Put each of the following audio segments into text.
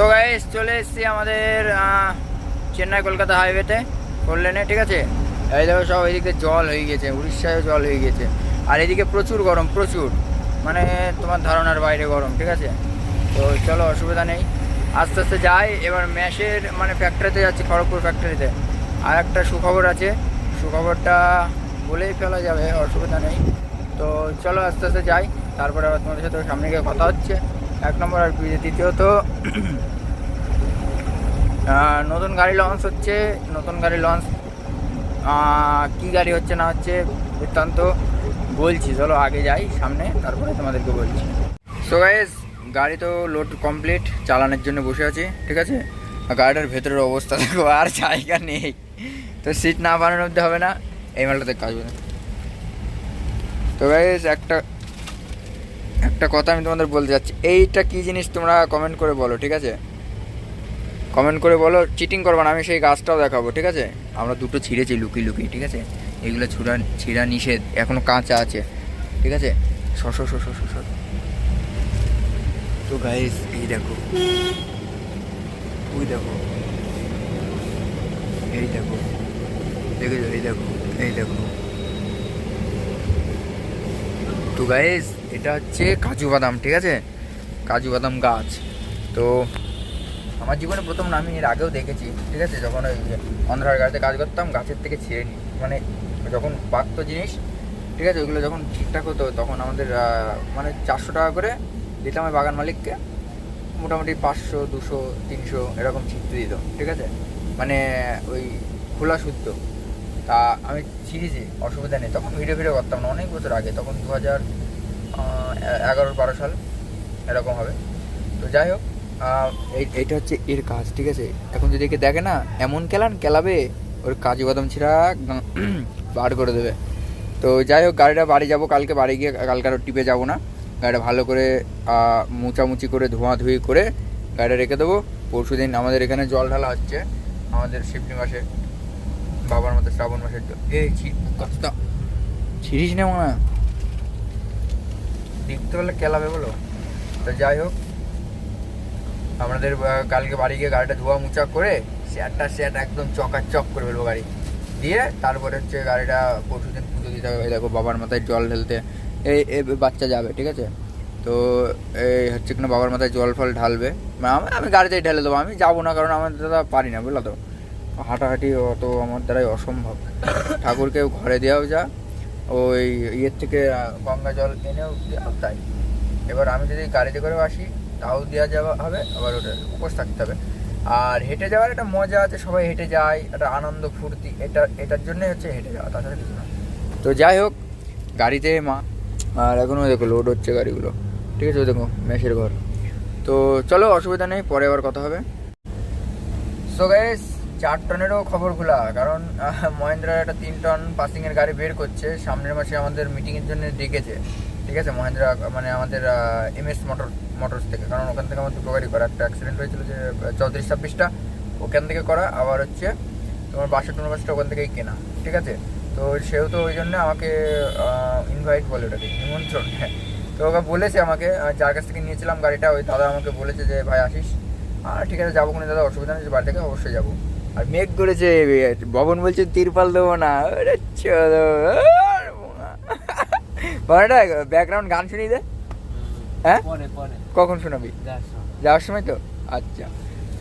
So guys চলে এসেছি আমাদের চেন্নাই কলকাতা হাইওয়েতে ফোর লেনে ঠিক আছে? এই দেখো সব এদিকে জল হয়ে গেছে উড়িষ্যায় জল হয়ে গেছে। আর এদিকে প্রচুর গরম, প্রচুর। মানে তোমার ধারণার বাইরে গরম, ঠিক আছে? তো চলো, অসুবিধা নেই। আস্তে আস্তে যাই, এবার ম্যাশের মানে ফ্যাক্টরিতে যাচ্ছি, খড়গপুর ফ্যাক্টরিতে আর একটা সুখবর আছে, সুখবরটা বলেই ফেলা যাবে, অসুবিধা নেই। তো চলো, আস্তে আস্তে যাই। তারপরে আবার তোমাদের সাথে সামনে গিয়ে কথা হচ্ছে। এক নম্বর আর দ্বিতীয়ত নতুন গাড়ি লঞ্চ হচ্ছে। নতুন গাড়ি লঞ্চ কি গাড়ি হচ্ছে না হচ্ছে বৃত্তান্ত বলছি। চলো আগে যাই সামনে, তারপরে তোমাদেরকে বলছি। সো গাইজ গাড়ি তো লোড কমপ্লিট চালানোর জন্য বসে আছি, ঠিক আছে? গাড়িটার ভেতরের অবস্থা দেখো, আর জায়গা নেই। তো সিট না বানানোর মধ্যে হবে না, এই মালটাতে কাজ হবে তো গাইজ একটা একটা কথা আমি তোমাদের বলতে চাচ্ছি এইটা কি জিনিস তোমরা কমেন্ট করে বলো, ঠিক আছে? কমেন্ট করে বলো চিটিং করব না, আমি সেই গাছটাও দেখাবো, ঠিক আছে? আমরা দুটো ছিঁড়েছি লুকি লুকি ঠিক আছে? এগুলো ছুড়া, ছিঁড়া নিষেধ, এখনও কাঁচা আছে, ঠিক আছে? শশ শশ শশ তো গাইস এই দেখো। ওই দেখো। এই দেখো। দেখেছ? এই দেখো। এই দেখো। তো গাইস এটা হচ্ছে কাজু বাদাম, ঠিক আছে? কাজু বাদাম গাছ। তো আমার জীবনে প্রথম আমি এর আগেও দেখেছি, ঠিক আছে? যখন ওই অন্ধ্রার গাড়িতে কাজ করতাম, গাছের থেকে ছিঁড়ে নিই মানে যখন পাকতো জিনিস, ঠিক আছে? ওইগুলো যখন ঠিকঠাক হতো, তখন আমাদের মানে চারশো টাকা করে দিতাম ওই বাগান মালিককে। মোটামুটি পাঁচশো, দুশো, তিনশো এরকম ছিঁড়তে দিত, ঠিক আছে? মানে ওই খোলা শুদ্ধ। তা আমি ছিঁড়েছি অসুবিধা নেই। তখন ভিডিও ভিডিও করতাম না, অনেক বছর আগে, তখন দু হাজার এগারো, বারো সাল, এরকম হবে। তো যাই হোক এই, এইটা হচ্ছে এর কাজ, ঠিক আছে? এখন যদি একে দেখে না, এমন কেলান কেলাবে, ওর কাজু বাদাম ছিঁড়া বার করে দেবে। তো যাই হোক, গাড়িটা বাড়ি যাব, কালকে বাড়ি গিয়ে, কালকে আর টিপে যাব না। গাড়িটা ভালো করে মোচামুচি করে ধোঁয়াধুয়ি করে, গাড়িটা রেখে দেবো। পরশু দিন আমাদের এখানে জল ঢালা হচ্ছে, আমাদের শিবলি মাসে। বাবার মতো শ্রাবণ মাসের জল এই কতটা? ছিড়িস না মনে? দেখতে পেলে কেলাবে বলো। তো যাই হোক আমাদের কালকে বাড়ি গিয়ে গাড়িটা ধোয়া মুচা করে স্যাটটা স্যাট একদম চকাচক করে ফেলব গাড়ি। দিয়ে তারপরে হচ্ছে গাড়িটা পরশু দিন পুজো দিতে হবে। দেখো বাবার মাথায় জল ঢেলতে। এই বাচ্চা যাবে ঠিক আছে? তো এই হচ্ছে কিনা বাবার মাথায় জল ফল ঢালবে। আমি আমি গাড়িতেই ঢেলে দেবো। আমি যাব না কারণ আমার দাদা পারি না বুঝলো তো? হাঁটাহাঁটি অত আমার দ্বারাই অসম্ভব। ঠাকুরকে ঘরে দেওয়াও যা, ওই ইয়ের থেকে গঙ্গা জল এনেও দেওয়া তাই। এবার আমি যদি গাড়িতে করেও আসি, তাও দেওয়া যাওয়া হবে, আবার ওটা উপোস থাকতে হবে। আর হেঁটে যাওয়ার একটা মজা আছে, সবাই হেঁটে যায়, একটা আনন্দ, ফুর্তি, এটা, এটার জন্যই হচ্ছে হেঁটে যাওয়া, তাছাড়া কিছু না। তো যাই হোক, গাড়িতে মা, আর এখনও দেখো লোড হচ্ছে গাড়িগুলো। ঠিক আছে, দেখো মেশের ঘর। তো চলো, অসুবিধা নেই, পরে আবার কথা হবে। সো গাইস চার টনেরও খবর খোলা কারণ আহ, মহেন্দ্রার একটা তিন টন পাসিংয়ের গাড়ি বের করছে সামনের মাসে আমাদের মিটিংয়ের জন্য ডেকেছে ঠিক আছে? মহেন্দ্রা মানে আমাদের এম এস মোটর মোটরস থেকে কারণ ওখান থেকে আমার দুটো গাড়ি করা একটা অ্যাক্সিডেন্ট হয়েছিল যে চৌত্রিশ ছাব্বিশটা ওখান থেকে করা আবার হচ্ছে তোমার বাসের টুনো বাসটা ওখান থেকেই কেনা ঠিক আছে? তো সেহেতু ওই জন্য আমাকে ইনভাইট বলে ওটাকে নিমন্ত্রণ হ্যাঁ। তো ওকে বলেছে আমাকে যার কাছ থেকে নিয়েছিলাম গাড়িটা ওই দাদা আমাকে বলেছে যে ভাই আসিস? আর ঠিক আছে যাব কোনো দাদা অসুবিধা নেই বাড়ি থেকে অবশ্যই যাব। আর মেঘ করেছে ভবন বলছে তিরপাল দেবো না। বাবাটা ব্যাকগ্রাউন্ড গান শুনি দে। হ্যাঁ? কখন শোনাবি? যাওয়ার সময় তো? আচ্ছা।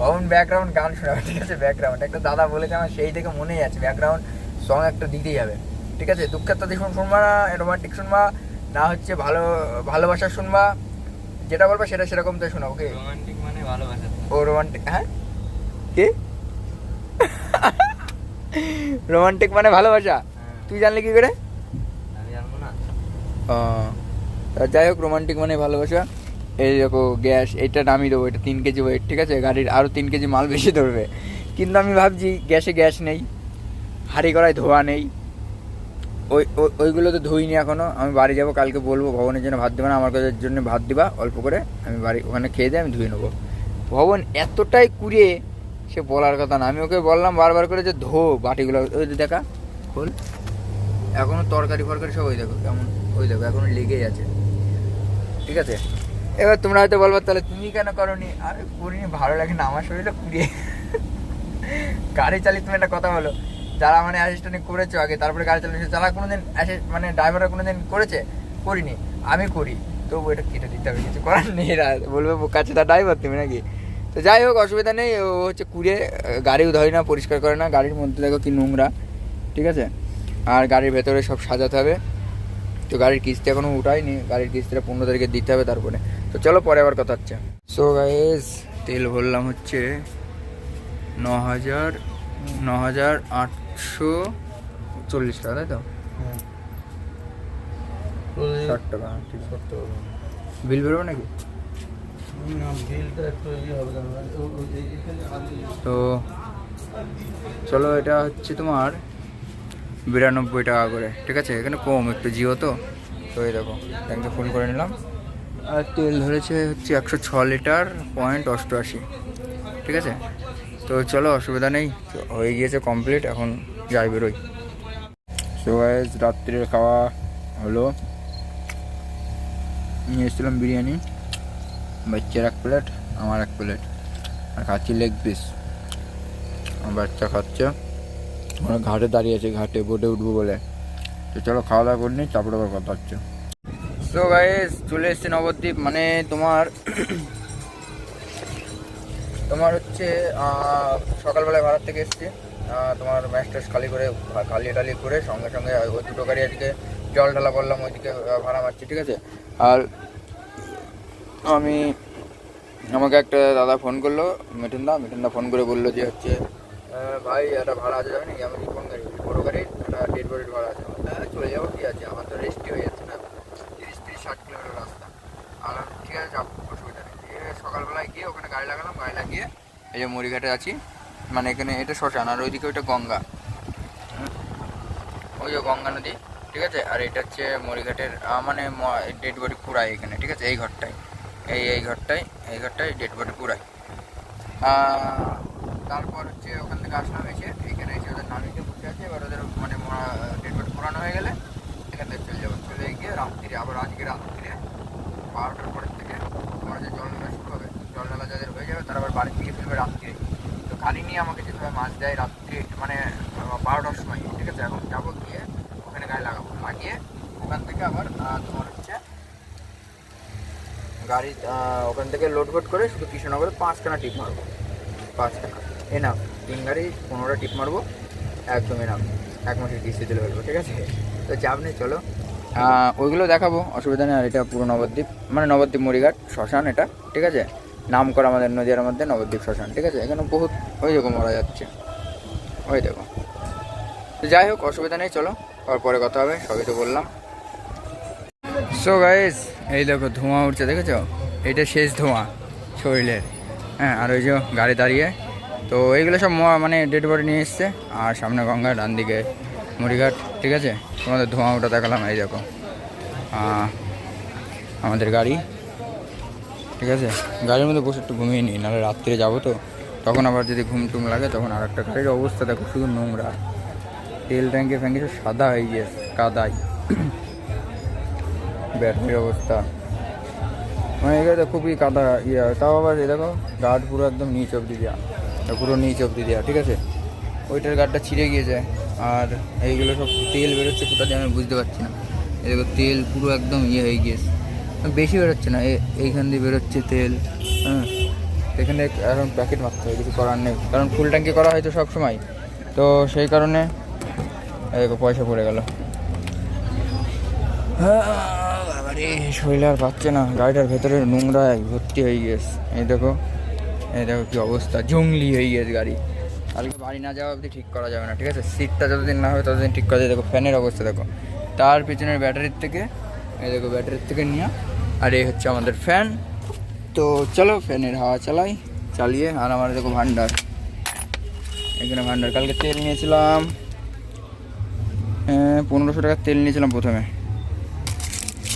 ভবন ব্যাকগ্রাউন্ড গান শোনাবে ঠিক আছে? ব্যাকগ্রাউন্ড একটা দাদা বলেছে আমার সেই থেকে মনেই আছে ব্যাকগ্রাউন্ড সং একটা দিতেই হবে ঠিক আছে? দুঃখের তো দেখুন শুনবা না রোমান্টিক শুনবা না হচ্ছে ভালো ভালোবাসা শুনবা যেটা বলবা সেটা সেরকম তো শোনা ওকে রোমান্টিক মানে ভালোবাসা। ও রোমান্টিক হ্যাঁ? কি? রোমান্টিক মানে ভালোবাসা? তুই জানলি কি করে? যাই হোক রোমান্টিক মানে ভালোবাসা। এই দেখো গ্যাস এটা নামিয়ে দেবো এটা তিন কেজি ওয়েট ঠিক আছে? গাড়ির আরও তিন কেজি মাল বেশি ধরবে। কিন্তু আমি ভাবছি গ্যাসে গ্যাস নেই হাঁড়ি কড়াই ধোয়া নেই। ওই ওই- ওইগুলো তো ধুইনি এখনও আমি বাড়ি যাব কালকে বলব ভবনের জন্য ভাত দেবে না আমার কাছে জন্য ভাত দিবা অল্প করে। আমি বাড়ি ওখানে খেয়ে দিয়ে আমি ধুয়ে নেব। ভবন এতটাই কুড়িয়ে সে বলার কথা না। আমি ওকে বললাম বারবার করে যে ধো বাটিগুলো। ওই যে দেখা, খোল। এখনও তরকারি ফরকারি সব ওই দেখো, কেমন ওই দেখো, এখনও লেগেই আছে। ঠিক আছে? এবার তোমরা হয়তো বলব, তাহলে তুমি কেন করনি? আরে করিনি ভালো লাগে না, আমার শরীরে কুড়িয়ে গাড়ি চালিয়ে তুমি একটা কথা বলো। যারা মানে অ্যাসিস্ট্যান্ট করেছ আগে, তারপরে গাড়ি চালিয়েছে যারা কোনোদিন assist- মানে ড্রাইভাররা কোনোদিন করেছে, করিনি। আমি করি। তবু এটা কেটে দিতে হবে, কিছু করার নেই বলবে কাছে তার ড্রাইভার তুমি নাকি? তো যাই হোক অসুবিধা নেই। ও হচ্ছে আহ, গাড়িও ধরে না পরিষ্কার করে না। গাড়ির মধ্যে দেখো কি নোংরা ঠিক আছে? আর গাড়ির ভেতরে সব সাজাতে হবে। তো গাড়ির কিস্তি এখনও উঠায়নি। গাড়ির কিস্তিটা পনেরো তারিখে দিতে হবে তারপরে। তো চলো পরে আবার কথা হচ্ছে। সো গাইস তেল ভরলাম হচ্ছে ন হাজার ন হাজার আটশো চল্লিশ টাকা তাই তো? ষাট টাকা। বিল বেরোবে নাকি? তো চলো এটা হচ্ছে তোমার বিরানব্বই টাকা করে, ঠিক আছে? এখানে কম, একটু জিও তো। তো এই দেখো ট্যাঙ্কে ফুল করে নিলাম। আর তেল ধরেছে হচ্ছে একশো ছ লিটার পয়েন্ট অষ্টআশি, ঠিক আছে? তো চলো, অসুবিধা নেই। হয়ে গিয়েছে কমপ্লিট এখন যাই বেরোই। সো গাইজ রাত্রির খাওয়া হলো। নিয়ে এসেছিলাম বিরিয়ানি। বাচ্চার এক প্লেট, আমার এক প্লেট। আর খাচ্ছি লেগ পিস আমার বাচ্চা খাচ্ছে। আমরা ঘাটে দাঁড়িয়ে আছে, ঘাটে বোটে উঠবো বলে। তো চলো খাওয়া দাওয়া করে নিই তারপরে আবার কথা হচ্ছে। সো গাইস চলে এসছে নবদ্বীপ। মানে তোমার তোমার হচ্ছে সকালবেলায় ভাড়ার থেকে এসছি। তোমার ম্যাচ ট্যাচ খালি করে, খালি টালি করে সঙ্গে সঙ্গে ওই দুটো গাড়ি আজকে জল ঢালা করলাম, ওইদিকে ভাড়া মারছি, ঠিক আছে? আর আমি আমাকে একটা দাদা ফোন করল মিঠুন দা মিঠুন দা ফোন করে বলল যে হচ্ছে ভাই, একটা ভাড়া আছে যাবে নাকি আমি কোন গাড়ি, বড় গাড়ি, একটা ডেড বডির ভাড়া আছে। হ্যাঁ চলে যাব কি আছে। আমার তো রেস্টই হয়ে যাচ্ছে না। তিরিশ তিরিশ, ষাট কিলোমিটার রাস্তা। আর ঠিক আছে, যাব অসুবিধা নেই। সকালবেলায় গিয়ে ওখানে গাড়ি লাগালাম, গাড়ি লাগিয়ে এই যে মরিঘাটে আছি। মানে এখানে এটা শ্মশান, আর ওইদিকে ওইটা গঙ্গা। ওই যে গঙ্গা নদী, ঠিক আছে? আর এটা হচ্ছে মরিঘাটের মানে ডেড বডি পুরাই এখানে, ঠিক আছে? এই ঘরটায় এই এই ঘরটায় এই ঘরটায় ডেড বডি পুরাই। তারপর হচ্ছে ওখান থেকে আসলাম এসে, এখানে এসে ওদের নামিতে বসে আছে। এবার ওদের মানে ডেড বডি পুরানো হয়ে গেলে এখান থেকে চলে যাব। চলে গিয়ে রাত্রিরে, আবার আজকে রাত্রিরে বারোটার পরের থেকে তোমার যে জল মেলা শুরু হবে, জল মেলা যাদের হয়ে যাবে তারা আবার বাড়ি থেকে ফেলবে রাত্রিরে। তো গাড়ি নিয়ে আমাকে যেতে হবে মাছ দেয় রাত্রি মানে বারোটার সময়, ঠিক আছে? এখন যাব গিয়ে ওখানে গাড়ি লাগাবো। লাগিয়ে ওখান থেকে আবার তোমার গাড়ি ওখান থেকে লোড ফোড করে শুধু কৃষ্ণনগরে পাঁচখানা টিপ মারবো। পাঁচখানা। এনাম তিন গাড়ি, পনেরোটা টিপ মারবো। একদম এনাম এক মাসের কিস্তি দিলে ফেলব ঠিক আছে? তো চাপ নেই চলো। ওইগুলো দেখাবো, অসুবিধা নেই। আর এটা পুরো নবদ্বীপ মানে নবদ্বীপ মরিঘাট শ্মশান এটা, ঠিক আছে? নাম করা আমাদের নদীয়ার মধ্যে নবদ্বীপ শ্মশান, ঠিক আছে? এখানে বহুত ওই দেখো মারা যাচ্ছে। ওই দেখো। তো যাই হোক, অসুবিধা নেই, চলো। আর পরে কথা হবে, সবই তো বললাম। সো গাইস এই দেখো ধোঁয়া উঠছে, দেখেছ? এটা শেষ ধোঁয়া শরীরের। হ্যাঁ আর ওই যে গাড়ি দাঁড়িয়ে। তো এইগুলো সব মানে ডেড বডি নিয়ে এসছে। আর সামনে গঙ্গা ডান দিকে মুড়িঘাট, ঠিক আছে? তোমাদের ধোঁয়া ওটা দেখালাম, এই দেখো। আমাদের গাড়ি, ঠিক আছে? গাড়ির মধ্যে বসে একটু ঘুমিয়ে নিই, নাহলে রাত্রে যাব তো। তখন আবার যদি ঘুম টুম লাগে, তখন আর একটা গাড়ির অবস্থা দেখো, শুধু নোংরা। তেল ট্যাঙ্কে ফ্যাঙ্কে সব সাদা হয়ে গিয়েছে কাদাই ব্যাটারির অবস্থা। মানে এখানে খুবই কাদা ইয়ে। তাও আবার এই দেখো গার্ড পুরো একদম নিচ অব্দি দেওয়া পুরো নিচ অব্দি দেওয়া ঠিক আছে? ওইটার গার্ডটা ছিঁড়ে গিয়েছে। আর এইগুলো সব তেল বেরোচ্ছে কোথা দিয়ে আমি বুঝতে পারছি না। দেখো, তেল পুরো একদম ইয়ে হয়ে গিয়েছে। বেশি বেরোচ্ছে না, এ- এইখান দিয়ে বেরোচ্ছে তেল হ্যাঁ। এখানে এখন প্যাকেট মারতে হবে কিছু করার নেই। কারণ ফুল ট্যাঙ্কি করা হয় তো সব সময় তো সেই কারণে পয়সা পড়ে গেল। শরীর আর পাচ্ছে না। গাড়িটার ভেতরে নোংরায় ভর্তি হয়ে গিয়েছে এই দেখো এই দেখো কি অবস্থা, জঙ্গলি হয়ে গিয়েছে গাড়ি। কালকে বাড়ি না যাওয়া অবধি ঠিক করা যাবে না, ঠিক আছে? সিটটা যতদিন না হবে ততদিন ঠিক করা যায় দেখো, ফ্যানের অবস্থা দেখো। তার পিছনের ব্যাটারির থেকে, এই দেখো ব্যাটারির থেকে নিয়ে, আর এই হচ্ছে আমাদের ফ্যান। তো চলো, ফ্যানের হাওয়া চালাই, চালিয়ে, আর আমার দেখো ভান্ডার। এখানে ভান্ডার, কালকে তেল নিয়েছিলাম পনেরোশো টাকার তেল নিয়েছিলাম প্রথমে।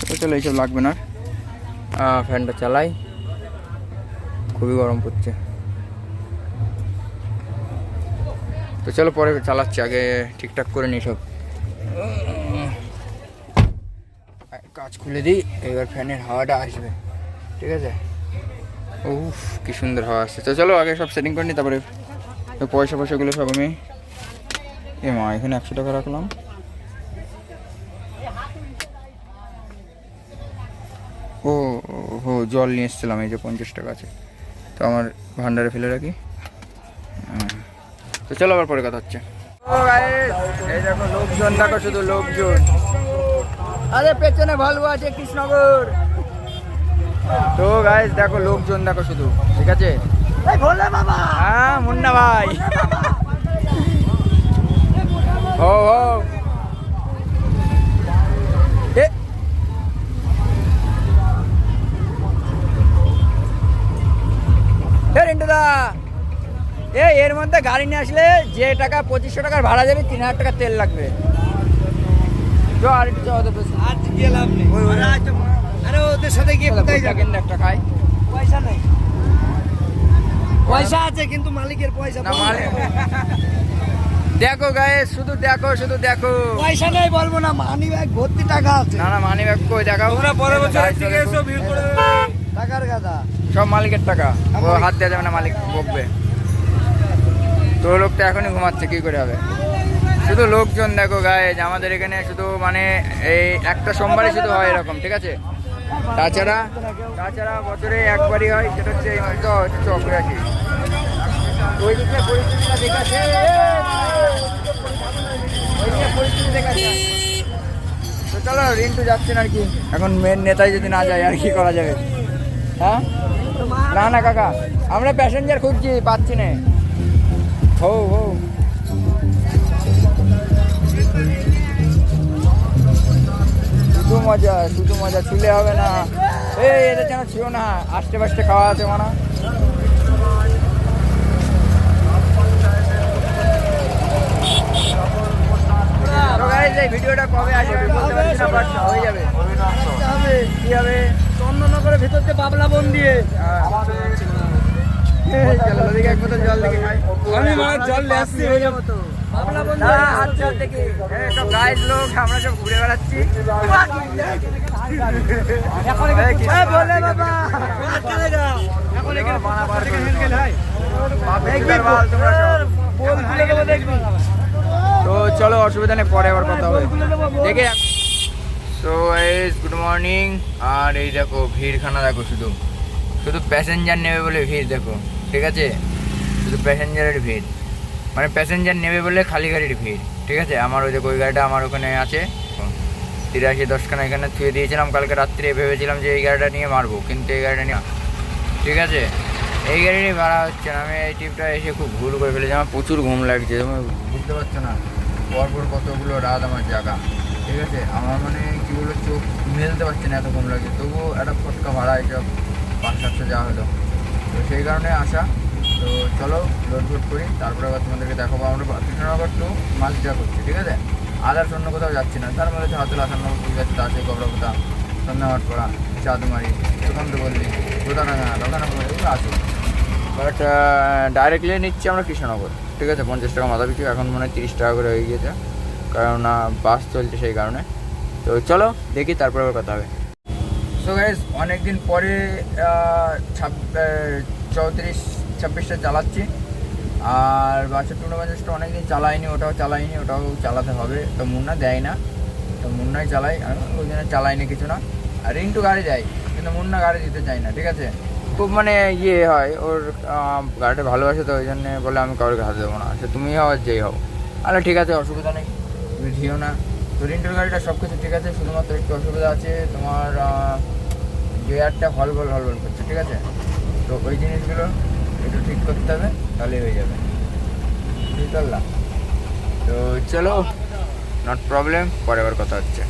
তো চলো এইসব লাগবে না। ফ্যানটা চালাই। খুবই গরম পড়ছে। তো চলো পরে চালাচ্ছি, আগে ঠিকঠাক করে নিই সব। কাজ খুলে দিই, এবার ফ্যানের হাওয়াটা আসবে। ঠিক আছে? উফ, কি সুন্দর হাওয়া আসছে। তো চলো আগে সব সেটিং করে নিই, তারপরে পয়সা পয়সাগুলো সব আমি এ মা, এখানে একশো টাকা রাখলাম ও ও জল নিয়ে এসেছিলাম এই যে পঞ্চাশ টাকা আছে। তো আমার ভান্ডারে ফেলে রাখি। হুম। তো চলো আবার পরে কথা হচ্ছে। এই দেখো লোকজন দেখো শুধু লোকজন। আরে পেছনে ভালো আছে কৃষ্ণনগর। তো গাইস দেখো লোকজন দেখো শুধু ঠিক আছে? হ্যাঁ মুন্না ভাই। ও ও রিন্টুদা। এ এর মধ্যে গাড়ি নিয়ে আসলে যে টাকা পঁচিশশো টাকার ভাড়া যাবে তিন হাজার টাকা তেল লাগবে। তো আর একটু যাওয়া আজ গেলাম নেই। ওই, ওই। আরে ওদের সাথে গিয়ে কোথায় যাবে? একটা খাই। পয়সা নেই। পয়সা আছে কিন্তু মালিকের পয়সা না বলব। দেখো গায়ে শুধু দেখো শুধু দেখো। পয়সা নেই বলব না মানি ব্যাগ ভর্তি টাকা আছে। না না মানি ব্যাগ কই দেখাও তোমরা পরের বছর চলে এসো ভিড় করে টাকার গাদা। সব মালিকের টাকা। ও হাত দেওয়া যাবে না মালিক বকবে। তো লোকটা এখনই ঘুমাচ্ছে কি করে হবে? শুধু লোকজন দেখো গায়ে আমাদের এখানে শুধু মানে এই একটা সোমবারই শুধু হয় এরকম ঠিক আছে? তাছাড়া তাছাড়া বছরে একবারই হয় সেটা হচ্ছে এই মাসটা হচ্ছে চক্রাকি ওই দিকে পরিস্থিতিটা দেখাচ্ছে। ওই দিকে পরিস্থিতি দেখাচ্ছে। তো চলো রিন্টু যাচ্ছে না আর কি এখন মেন নেতাই যদি না যায় আর কি করা যাবে? হ্যাঁ? না না, কাকা, আমরা প্যাসেঞ্জার খুঁজছি, পাচ্ছি না। হো হো শুধু মজা শুধু মজা ছুলে হবে না। এই এদের যেন ছিল না আস্তে পাস্তে খাওয়া আছে মানা। ভিডিওটা কবে আসবে? বলতে পারছি না বাট হয়ে যাবে। কি হবে? চন্দননগরের ভিতর দিয়ে বাবলা বন দিয়ে। আমি মানে জল নিয়ে আসছি হয়ে যাব তো বাবলা বন সব গাইড লোক আমরা সব ঘুরে বেড়াচ্ছি। এই বলে বাবা? এখন এখানে বানাবার থেকে করে। হয় তো চলো অসুবিধা নেই পরে আবার কথা হবে। দেখে সো এস গুড মর্নিং আর এই দেখো, ভিড়খানা দেখো শুধু। শুধু প্যাসেঞ্জার নেবে বলে ভিড় দেখো, ঠিক আছে? শুধু প্যাসেঞ্জারের ভিড়। মানে প্যাসেঞ্জার নেবে বলে খালি গাড়ির ভিড়, ঠিক আছে? আমার ওই দেখো, ওই গাড়িটা আমার ওখানে আছে। তিরাশি দশখানা এখানে থুয়ে দিয়েছিলাম। কালকে রাত্রে ভেবেছিলাম যে এই গাড়িটা নিয়ে মারবো, কিন্তু এই গাড়িটা নিয়ে ঠিক আছে? এই গাড়ি নিয়ে ভাড়া হচ্ছে না। আমি এই ট্রিপটা এসে খুব ভুল করে ফেলেছি। আমার প্রচুর ঘুম লাগছে। তুমি বুঝতে পারছ না। পরপর কতগুলো রাত আমার জায়গা ঠিক আছে, আমার মানে কি বলব, চোখ মেলতে পারছে না এত কম লাগছে। তবুও একটা ফটকা ভাড়া এইসব পাঁচ সাতশো যাওয়া হলো। তো সেই কারণে আসা। তো চলো লোড ফোড করি, তারপরে আবার তোমাদেরকে দেখাবো। আমরা কৃষ্ণনগর টু মালচিরা করছি, ঠিক আছে? আদার্স অন্য কোথাও যাচ্ছি না। তার মধ্যে হাতুল আসাননগর পুল যাচ্ছে তাসে গবরকোথা সন্ধ্যামাটপাড়া চাঁদমারি সুকান্ত বললি প্রধানাঙ্গা রঘানগর এগুলো আছে। বাট ডাইরেক্টলি নিচ্ছি আমরা কৃষ্ণনগর, ঠিক আছে? পঞ্চাশ টাকা মাথা পিছু, এখন মনে হয় তিরিশ টাকা করে হয়ে গিয়েছে। কারণ বাস চলছে সেই কারণে। তো চলো দেখি তারপরে আবার কথা হবে। সো গাইজ অনেকদিন পরে চৌত্রিশ ছাব্বিশটা চালাচ্ছি। আর বাসের টুর্নামেন্টটা অনেকদিন চালাইনি ওটাও চালাইনি ওটাও চালাতে হবে। তো মুন্না দেয় না। তো মুন্নাই চালাই ওই জন্য চালাইনি কিছু না। আর রিন্টু গাড়ি দেয় কিন্তু মুন্না গাড়ি দিতে চাই না ঠিক আছে? খুব মানে ইয়ে হয় ওর গাড়িটা ভালোবাসে তো ওই জন্য বলে আমি কাউকে হাতে দেবো না। সে তুমি হও আর যেই হও। আরে ঠিক আছে অসুবিধা নেই। তুমি না। তো রেন্টাল গাড়িটা সব কিছু ঠিক আছে, শুধুমাত্র একটু অসুবিধা আছে তোমার গিয়ারটা হলবল হলবল করছে, ঠিক আছে? তো ওই জিনিসগুলো একটু ঠিক করতে হবে, তাহলেই হয়ে যাবে। বুঝতে পারলাম তো চলো নট প্রবলেম পরে আবার কথা হচ্ছে।